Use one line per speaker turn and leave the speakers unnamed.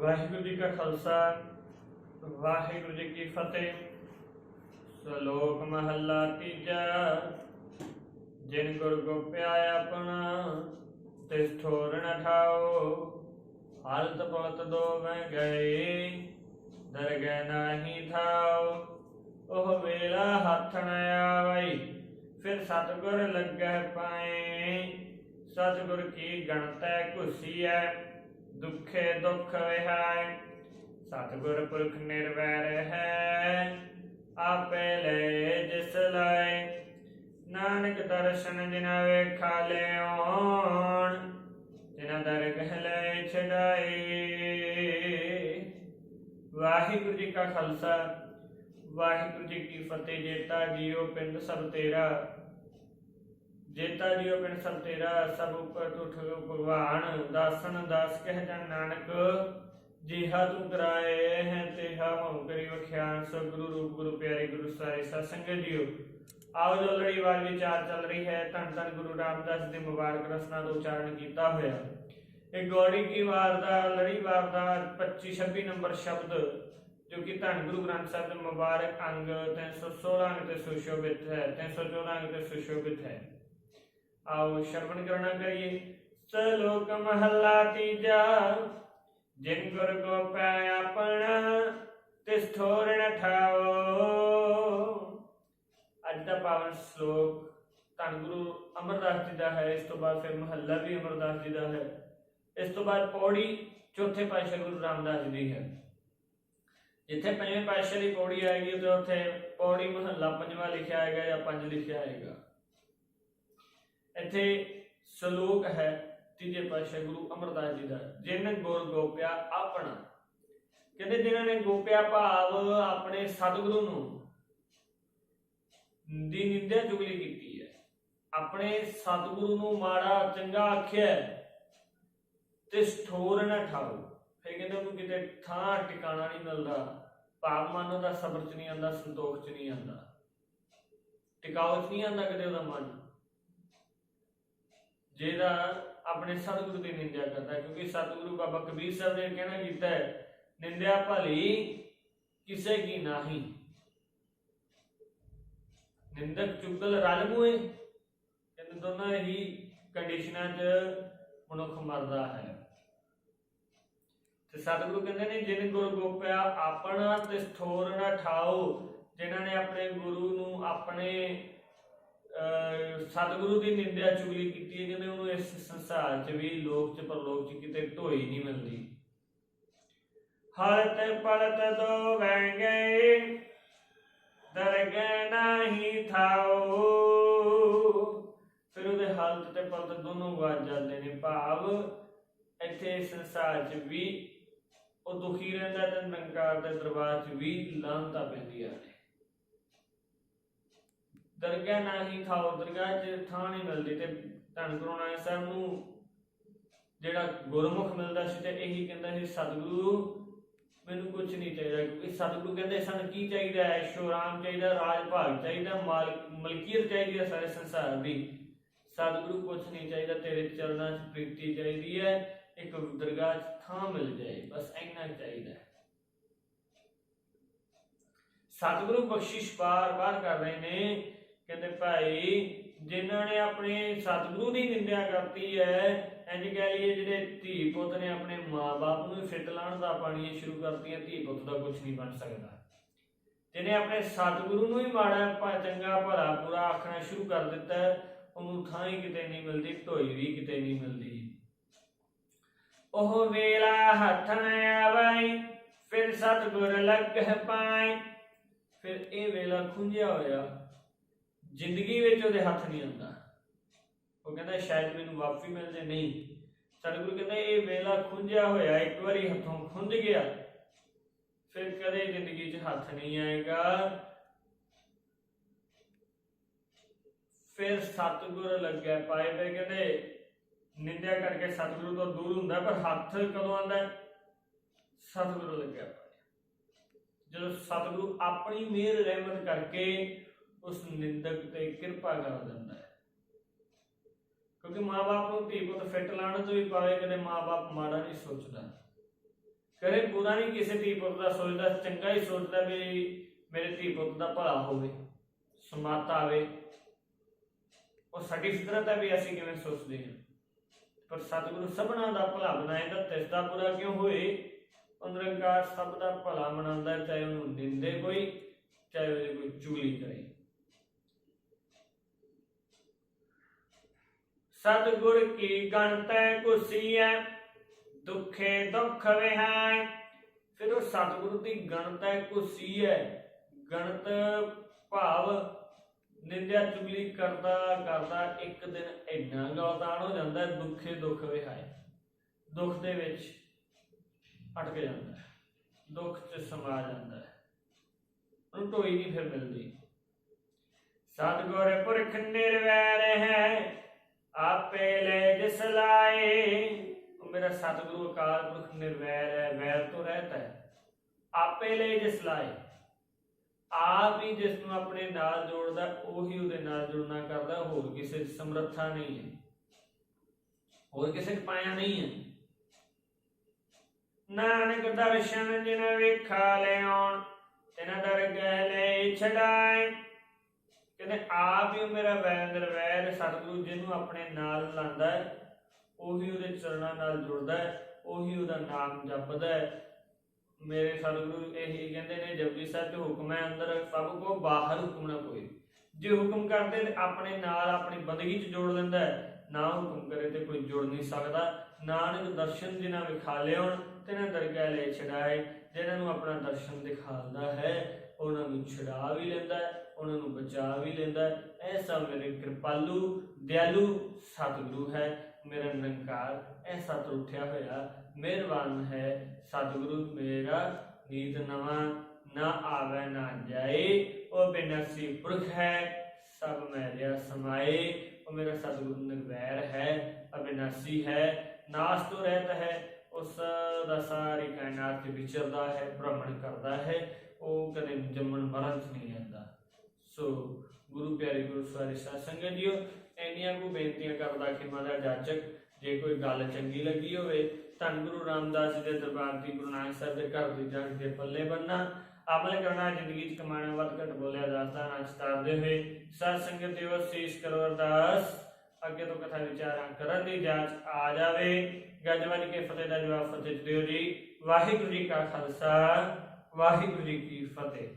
ਵਾਹਿਗੁਰੂ ਜੀ ਕਾ ਖਾਲਸਾ, ਵਾਹਿਗੁਰੂ ਜੀ ਕੀ ਫਤਿਹ। ਸ਼ਲੋਕ ਮਹੱਲਾ ਤੀਜਾ, ਜਿਨ ਗੁਰ ਗੋਪਿਆ ਆਪਣਾ, ਤਿਸ ਠੋਰ ਨ ਠਾਓ। ਹਾਲਤ ਪਲਤ ਦੋ ਮੈਂ ਗਏ, ਦਰਗਹਿ ਨਾਹੀ ਥਾਓ। ਉਹ ਵੇਲਾ ਹੱਥ ਨ ਆਵਈ, ਫਿਰ ਸਤਿਗੁਰ ਲੱਗੈ ਪਾਏ। ਸਤਿਗੁਰ ਕੀ ਗਣਤੈ ਘੁਸੀਐ ਦੁਖੇ ਦੁਖ ਵਿਹਾਇ ਸਤਿਗੁਰ ਪੁਰਖ ਨਿਰਵੈਰ ਹੈ, ਆਪੇ ਲੈ ਜਿਸ ਲਾਇ। ਨਾਨਕ ਦਰਸ਼ਨ ਜਿਨਾ ਵੇਖਾ ਲਿਓਣ ਜਿਨਾ ਦਰਗਹ ਲੈ ਛਡਾਈ। ਵਾਹਿਗੁਰੂ ਜੀ ਕਾ ਖਾਲਸਾ, ਵਾਹਿਗੁਰੂ ਜੀ ਕੀ ਫਤਿਹ ਜੇਤਾ ਜੀਓ ਪਿੰਡ ਸਭ ਤੇਰਾ। ਜੇਤਾ ਜੀਓ ਪਿੰਡ ਸਭ ਤੇਰਾ, ਸਭ ਉਪਰ ਤੁਠ ਭਗਵਾਨ। ਦਾਸਨ ਦਾਸ ਕਹਿ ਜਨ ਨਾਨਕ, ਜਿਹਾ ਤੂੰ ਕਰਾਏ ਹੈ, ਤੇਹਾ ਹਉ ਕਰੀ ਵਖਿਆਨ। ਸੋ ਗੁਰੂ ਰੂਪ ਗੁਰੂ ਪਿਆਰੇ ਗੁਰੂ ਸਾਰੇ ਸਤ ਸੰਗਤ ਜੀਓ ਆਓ ਜੋ ਲੜੀਵਾਰ ਵਿਚਾਰ ਚੱਲ ਰਹੀ ਹੈ, ਧੰਨ ਧੰਨ ਗੁਰੂ ਰਾਮਦਾਸ ਦੇ ਮੁਬਾਰਕ ਰਸਨਾ ਦਾ ਉਚਾਰਨ ਕੀਤਾ ਹੋਇਆ। ਇਹ ਗੌੜੀ ਕੀ ਵਾਰ ਦਾ ਲੜੀਵਾਰ ਦਾ 25 26 ਨੰਬਰ ਸ਼ਬਦ, ਜੋ ਕਿ ਧੰਨ ਗੁਰੂ ਗ੍ਰੰਥ ਸਾਹਿਬ ਦੇ ਮੁਬਾਰਕ ਅੰਗ 316 ਅੰਗ ਤੇ ਸੁਸ਼ੋਭਿਤ ਹੈ 314 ਅੰਗ ਤੇ ਸੁਸ਼ੋਭਿਤ ਹੈ। ਆਓ ਸ਼ਰਵਣ ਕਰਨਾ ਕਰੀਏ। ਸਲੋਕ ਮਹੱਲਾ ਤੀਜਾ। ਜਿਨ ਗੁਰ ਗੋਪੈ ਆਪਣਾ, ਤਿਸ ਠੋਰ ਠਾਓ ਅੱਜ ਦਾ ਪਾਵਨ ਸ਼ਲੋਕ ਧੰਨ ਗੁਰੂ ਅਮਰਦਾਸ ਜੀ ਦਾ ਹੈ। ਇਸ ਤੋਂ ਬਾਅਦ ਫਿਰ ਮਹੱਲਾ ਵੀ ਅਮਰਦਾਸ ਜੀ ਦਾ ਹੈ। ਇਸ ਤੋਂ ਬਾਅਦ ਪੌੜੀ ਚੌਥੇ ਪਾਤਸ਼ਾਹ ਗੁਰੂ ਰਾਮਦਾਸ ਜੀ ਦੀ ਹੈ। ਜਿੱਥੇ ਪੰਜਵੇਂ ਪਾਤਸ਼ਾਹ ਦੀ ਪੌੜੀ ਆਏਗੀ ਤੇ ਉੱਥੇ ਪੌੜੀ ਮਹੱਲਾ ਪੰਜਵਾਂ ਲਿਖਿਆ ਆਏਗਾ ਜਾਂ ਪੰਜ ਲਿਖਿਆ ਆਏਗਾ। ਇੱਥੇ ਸ਼ਲੋਕ ਹੈ ਤੀਜੇ ਪਾਤਸ਼ਾਹ ਗੁਰੂ ਅਮਰਦਾਸ ਜੀ ਦਾ, ਜਿਨ ਗੁਰ ਗੋਪਿਆ ਆਪਣਾ। ਕਹਿੰਦੇ ਜਿਨ੍ਹਾਂ ਨੇ ਗੋਪਿਆ ਭਾਵ ਆਪਣੇ ਸਤਿਗੁਰੂ ਨੂੰ ਦੀ ਨਿੰਦਿਆ ਚੁਗਲੀ ਕੀਤੀ ਹੈ, ਆਪਣੇ ਸਤਿਗੁਰੂ ਨੂੰ ਮਾੜਾ ਚੰਗਾ ਆਖਿਆ ਤੇ ਸਠੋਰ ਨਾ ਠਾਓ ਫਿਰ ਕਹਿੰਦੇ ਉਹਨੂੰ ਕਿਤੇ ਥਾਂ ਟਿਕਾਣਾ ਨਹੀਂ ਮਿਲਦਾ, ਭਾਵ ਮਨ ਦਾ ਸਬਰ ਚ ਨਹੀਂ ਆਉਂਦਾ, ਸੰਤੋਖ ਚ ਨਹੀਂ ਆਉਂਦਾ। ਟਿਕਾਉ ਚ ਨਹੀਂ ਆਉਂਦਾ ਕਦੇ ਉਹਦਾ ਮਨ। ਜਿਹੜਾ ਆਪਣੇ ਸਤਿਗੁਰੂ ਦੀ ਨਿੰਦਿਆ ਕਰਦਾ ਕਿਉਂਕਿ ਸਤਿਗੁਰੂ ਬਾਬਾ ਕਬੀਰ ਸਾਹਿਬ ਨੇ ਕਹਿਣਾ ਕੀਤਾ ਹੈ? ਨਿੰਦਿਆ ਭਲੀ ਕਿਸੇ ਕੀ ਨਹੀਂ। ਨਿੰਦਕ ਚੁਗਲ ਰਲ ਮੂਏ ਇਹਨਾਂ ਦੋਨਾਂ ਹੀ ਕੰਡੀਸ਼ਨਾਂ 'ਚ ਮਨੁੱਖ ਮਰਦਾ ਹੈ। ਤੇ ਸਤਿਗੁਰੂ ਕਹਿੰਦੇ ਨੇ, ਜਿਨ ਗੁਰ ਗੋਪਿਆ ਆਪਣਾ ਤੇ ਸਥੋਰ ਨਾ ਠਾਓ, ਜਿਨ੍ਹਾਂ ਨੇ ਆਪਣੇ ਗੁਰੂ ਨੂੰ ਆਪਣੇ ਸਤਿਗੁਰੂ ਦੀ ਨਿੰਦਿਆ ਚੁਗਲੀ ਕੀਤੀ ਹੈ ਕਹਿੰਦੇ ਉਹਨੂੰ ਇਸ ਸੰਸਾਰ 'ਚ ਵੀ, ਲੋਕ 'ਚ, ਪਰਲੋਕ 'ਚ ਕਿਤੇ ਢੋਈ ਨਹੀਂ ਮਿਲਦੀ। ਹਲਤ ਪਲਤ ਦੋ ਵਹਿ ਦਰਗਹਿ ਨਾਹੀ ਥਾਓ। ਫਿਰ ਉਹਦੇ ਹਾਲਤ ਤੇ ਪਲਤ ਦੋਨੋਂ ਗਵਾਚ ਜਾਂਦੇ ਨੇ ਭਾਵ, ਇੱਥੇ ਸੰਸਾਰ 'ਚ ਵੀ ਉਹ ਦੁਖੀ ਰਹਿੰਦਾ ਤੇ ਨੰਕਾਰ ਦੇ ਦਰਬਾਰ 'ਚ ਵੀ ਲਾਂਤਾ ਪੈਂਦੀ ਆ। ਦਰਗਾਹ ਨਹੀਂ ਖਾਓ, ਦਰਗਾਹ 'ਚ ਥਾਂ ਨਹੀਂ ਮਿਲਦੀ ਤੇ ਧੰਨ ਗੁਰੂ ਨਾਨਕ ਸਾਹਿਬ ਨੂੰ ਜਿਹੜਾ ਗੁਰਮੁਖ ਮਿਲਦਾ ਸੀ ਤੇ ਇਹੀ ਕਹਿੰਦਾ ਸੀ, ਸਤਿਗੁਰੂ, ਮੈਨੂੰ ਕੁਝ ਨਹੀਂ ਚਾਹੀਦਾ। ਕਿਉਂਕਿ ਸਤਿਗੁਰੂ ਕਹਿੰਦੇ ਸਾਨੂੰ, ਕੀ ਚਾਹੀਦਾ ਹੈ? ਸ਼ੋਰਾਮ ਚਾਹੀਦਾ ਰਾਜ ਭਾਗ ਚਾਹੀਦਾ, ਮਾਲਕ, ਮਲਕੀਅਤ ਚਾਹੀਦੀ ਹੈ ਸਾਰੇ ਸੰਸਾਰ ਦੀ। ਸਤਿਗੁਰੂ ਕੁਝ ਨਹੀਂ ਚਾਹੀਦਾ, ਤੇਰੇ ਚਰਨਾਂ 'ਚ ਪ੍ਰੀਤੀ ਚਾਹੀਦੀ ਹੈ, ਇੱਕ ਦਰਗਾਹ 'ਚ ਥਾਂ ਮਿਲ ਜਾਏ, ਬਸ ਇੰਨਾ ਚਾਹੀਦਾ ਸਤਿਗੁਰੂ ਬਖਸ਼ਿਸ਼ ਬਾਰ-ਬਾਰ ਕਰ ਰਹੇ ਨੇ। ਕਹਿੰਦੇ ਭਾਈ ਜਿਨ੍ਹਾਂ ਨੇ ਆਪਣੇ ਸਤਿਗੁਰੂ ਦੀ ਨਿੰਦਿਆ ਕਰਤੀ ਹੈ ਇੰਜ ਕਹਿ ਲਈਏ ਜਿਹੜੇ ਧੀ ਪੁੱਤ ਨੇ ਆਪਣੇ ਮਾਪੇ ਨੂੰ ਫਿੱਟ ਲਾਣ ਦਾ ਪਾਣੀ ਸ਼ੁਰੂ ਕਰਤੀਆਂ ਧੀ ਪੁੱਤ ਦਾ ਕੁਝ ਨਹੀਂ ਬਣ ਸਕਦਾ। ਜਿਹਨੇ ਆਪਣੇ ਸਤਿਗੁਰੂ ਨੂੰ ਹੀ ਮਾੜਾ ਚੰਗਾ ਭਲਾ ਬੁਰਾ ਆਖਣਾ ਸ਼ੁਰੂ ਕਰ ਦਿੱਤਾ ਹੈ, ਉਹਨੂੰ ਥਾਂ ਹੀ ਕਿਤੇ ਨਹੀਂ ਮਿਲਦੀ ਢੋਈ ਵੀ ਕਿਤੇ ਨਹੀਂ ਮਿਲਦੀ। ਉਹ ਵੇਲਾ ਹੱਥ ਨ ਆਵਈ ਫਿਰ ਸਤਿਗੁਰ ਲੱਗਹਿ ਪਾਏ ਫਿਰ ਇਹ ਵੇਲਾ ਖੁੰਝਿਆ ਹੋਇਆ। ਜ਼ਿੰਦਗੀ ਵਿੱਚ ਉਹਦੇ ਹੱਥ ਨਹੀਂ ਆਉਂਦਾ ਉਹ ਕਹਿੰਦਾ, ਸ਼ਾਇਦ ਮੈਨੂੰ ਵਾਪਸੀ ਮਿਲ ਜੇ ਨਹੀਂ ਸਤਿਗੁਰੂ ਕਹਿੰਦਾ, ਇਹ ਵੇਲਾ ਖੁੰਝਿਆ ਹੋਇਆ, ਇੱਕ ਵਾਰੀ ਹੱਥੋਂ ਖੁੰਝ ਗਿਆ, ਫਿਰ ਕਦੇ ਜ਼ਿੰਦਗੀ 'ਚ ਹੱਥ ਨਹੀਂ ਆਏਗਾ। ਫਿਰ ਸਤਿਗੁਰ ਲੱਗਿਆ ਪਾਏ ਤੇ ਕਹਿੰਦੇ, ਨਿੰਦਿਆ ਕਰਕੇ ਸਤਿਗੁਰੂ ਤੋਂ ਦੂਰ ਹੁੰਦਾ, ਪਰ ਹੱਥ ਕਦੋਂ ਆਂਦਾ ਸਤਿਗੁਰੂ ਲੱਗਿਆ ਪਾਏ ਜਦੋਂ ਸਤਿਗੁਰੂ ਆਪਣੀ ਮਿਹਰ, ਰਹਿਮਤ ਕਰਕੇ ਉਸ ਨਿੰਦਕ ਤੇ ਕਿਰਪਾ ਕਰ ਦਿੰਦਾ ਹੈ। ਕਿਉਂਕਿ ਮਾਪੇ ਨੂੰ ਧੀ ਪੁੱਤ ਫਿੱਟ ਲਾਣ ਤੋਂ ਵੀ ਪਾਵੇ ਕਦੇ ਮਾਪੇ ਮਾੜਾ ਨਹੀਂ ਸੋਚਦਾ। ਕਦੇ ਬੁਰਾ ਨਹੀਂ ਕਿਸੇ ਧੀ ਪੁੱਤ ਦਾ ਸੋਚਦਾ ਚੰਗਾ ਹੀ ਸੋਚਦਾ ਵੀ ਮੇਰੇ ਧੀ ਪੁੱਤ ਦਾ ਭਲਾ ਹੋਵੇ ਸਮਾਤਾ ਆਵੇ। ਉਹ ਸਾਡੀ ਫਿਤਰਤ ਹੈ ਵੀ ਅਸੀਂ ਕਿਵੇਂ ਸੋਚਦੇ ਹਾਂ। ਪਰ ਸਤਿਗੁਰੂ ਸਭਨਾ ਦਾ ਭਲਾ ਬਣਾਏਗਾ ਤਿਸ ਦਾ ਬੁਰਾ ਕਿਉਂ ਹੋਏ? ਉਹ ਸਭ ਦਾ ਭਲਾ ਮਨਾਉਂਦਾ ਹੈ, ਚਾਹੇ ਉਹਨੂੰ ਨਿੰਦੇ ਕੋਈ ਚਾਹੇ ਉਹਦੀ ਕੋਈ ਚੁਗਲੀ ਕਰੇ। ਸਤਿਗੁਰ ਕੀ ਗਣਤੈ ਕੁਸੀਐ ਦੁਖੇ ਦੁਖ ਵਿਹਾਇ ਫਿਰ ਉਹ ਸਤਿਗੁਰੂ ਦੀ ਗਣਤੈ ਕੁਸੀਐ ਗਣਤ ਭਾਵ ਨਿੰਦਿਆ ਚੁਗਲੀ ਕਰਦਾ ਕਰਦਾ ਇੱਕ ਦਿਨ ਇੰਨਾ ਗੌਤਾਨ ਹੋ ਜਾਂਦਾ, ਦੁੱਖੇ ਦੁੱਖ ਵਿਹਾਇ ਦੁੱਖ ਦੇ ਵਿੱਚ ਅਟਕ ਜਾਂਦਾ, ਦੁੱਖ 'ਚ ਸਮਾ ਜਾਂਦਾ। ਹੈ ਉਹਨੂੰ ਢੋਈ ਨਹੀਂ ਫਿਰ ਮਿਲਦੀ। ਸਤਿਗੁਰ ਪੁਰਖ ਸਤਿਗੁਰੂ ਅਕਾਲ ਪੁਰਖ ਨਿਰਵੈਰ ਹੈ, ਵੈਰ ਤੋਂ ਰਹਿਤ ਹੈ। ਆਪੇ ਲੈ ਜਿਸ ਲਾਏ। ਆਪ ਹੀ ਜਿਸ ਨੂੰ ਆਪਣੇ ਨਾਲ ਜੋੜਦਾ, ਉਹੀ ਉਹਦੇ ਨਾਲ ਜੁੜਨਾ ਕਰਦਾ, ਹੋਰ ਕਿਸੇ 'ਚ ਸਮਰੱਥਾ ਨਹੀਂ ਹੈ। ਹੋਰ ਕਿਸੇ 'ਚ ਪਾਇਆ ਨਹੀਂ ਹੈ। ਨਾਨਕ ਦਰਸ਼ਨ ਜਿਨ ਵੇਖਾ ਲਿਆਉਣ ਤਿਨ ਦਰਗਹਿ ਲੈ ਛਡਾਏ। ਕਹਿੰਦੇ, ਆਪ ਹੀ ਮੇਰਾ ਵੈਂਦਰ ਵੈਰ ਸਤਿਗੁਰੂ, ਜਿਹਨੂੰ ਆਪਣੇ ਨਾਲ ਲਾਂਦਾ ਹੈ ਉਹੀ ਉਹਦੇ ਚਰਨਾਂ ਨਾਲ ਜੁੜਦਾ ਹੈ, ਉਹੀ ਉਹਦਾ ਨਾਮ ਜਪਦਾ ਹੈ। ਮੇਰੇ ਸਤਿਗੁਰੂ ਇਹੀ ਕਹਿੰਦੇ ਨੇ ਜਪਜੀ ਸਾਹਿਬ ਤੇ ਹੁਕਮ ਹੈ, ਅੰਦਰ ਸਭ ਕੋ ਬਾਹਰ ਹੁਕਮ ਨਾ ਕੋਈ। ਜੇ ਹੁਕਮ ਕਰਦੇ ਤੇ ਆਪਣੇ ਨਾਲ ਆਪਣੀ ਬੰਦਗੀ ਚ ਜੋੜ ਲੈਂਦਾ ਹੈ। ਨਾ ਹੁਕਮ ਕਰੇ ਤੇ ਕੋਈ ਜੁੜ ਨਹੀਂ ਸਕਦਾ। ਨਾਨਕ ਦਰਸ਼ਨ ਜਿਨ੍ਹਾਂ ਵਿਖਾ ਲਿਆਉਣ, ਤਿਨਾਂ ਦਰਗਾਹ ਲੈ ਛਡਾਏ। ਜਿਹਨਾਂ ਨੂੰ ਆਪਣਾ ਦਰਸ਼ਨ ਦਿਖਾਉਂਦਾ ਹੈ, ਉਹਨਾਂ ਨੂੰ ਛਡਾ ਵੀ ਲੈਂਦਾ ਹੈ, ਉਹਨਾਂ ਨੂੰ ਬਚਾ ਵੀ ਲੈਂਦਾ ਹੈ। ਐਸਾ ਮੇਰੇ ਕਿਰਪਾਲੂ, ਦਿਆਲੂ ਸਤਿਗੁਰੂ ਹੈ। ਮੇਰਾ ਨਿਰੰਕਾਰ ਐਸਾ ਤੋਂ ਉੱਠਿਆ ਹੋਇਆ, ਮਿਹਰਬਾਨ ਹੈ ਸਤਿਗੁਰੂ, ਮੇਰਾ ਨੀਤ ਨਵਾਂ ਨਾ ਆਵੇ, ਨਾ ਜਾਏ। ਉਹ ਬਿਨਸੀ ਪੁਰਖ ਹੈ, ਸਭ ਮੈਰਿਆ ਸਮਾਏ। ਉਹ ਮੇਰਾ ਸਤਿਗੁਰੂ ਨਿਰਵੈਰ ਹੈ ਅਬਿਨਾਸੀ ਹੈ, ਨਾਸ ਤੋਂ ਰਹਿਤ ਹੈ। ਉਸ ਦਾ ਸਾਰੀ ਕਾਇਨਾਤ ਤੇ ਵਿਚਰਦਾ ਹੈ ਭ੍ਰਮਣ ਕਰਦਾ ਹੈ। ਉਹ ਕਦੇ ਜੰਮਣ ਮਰਨ ਨਹੀਂ ਰਹਿੰਦਾ। ਸੋ ਗੁਰੂ ਪਿਆਰੇ ਗੁਰੂ ਸਾਰੇ ਸਾਧ ਸੰਗਤ ਜੀਓ, ਇੰਨੀਆਂ ਕੋ ਬੇਨਤੀਆਂ ਕਰਦਾ ਕਿ ਮਾਦਾ ਜਾਚਕ, ਜੇ ਕੋਈ ਗੱਲ ਚੰਗੀ ਲੱਗੀ ਹੋਵੇ, ਧੰਨ ਗੁਰੂ ਰਾਮਦਾਸ ਜੀ ਦੇ ਦਰਬਾਰ ਦੀ ਗੁਰੂ ਨਾਨਕ ਸਾਹਿਬ ਦੇ ਘਰ ਦੀ ਜਗ ਦੇ ਪੱਲੇ ਬੰਨਾ ਅਮਲ ਕਰਨਾ, ਜ਼ਿੰਦਗੀ ਚ ਕਮਾਣਾ ਵੱਧ ਘਟ ਬੋਲਿਆ ਜਾਂਦਾ ਨਾ ਚਤਾਰਦੇ ਹੋਏ ਸਾਧ ਸੰਗਤ ਦਿਵ ਸੀਸ ਕਰੋ ਅਰਦਾਸ। ਅੱਗੇ ਤੋਂ ਕਥਾ ਵਿਚਾਰਾਂ ਕਰਨ ਦੀ ਜਾਂਚ ਆ ਜਾਵੇ। ਗੱਜਵੱਜ ਕੇ ਫਤਿਹ ਦਾ ਜਵਾਬ ਫਤਿਹ ਦਿਓ ਜੀ। ਵਾਹਿਗੁਰੂ ਜੀ ਕਾ ਖਾਲਸਾ, ਵਾਹਿਗੁਰੂ ਜੀ ਕੀ ਫਤਿਹ।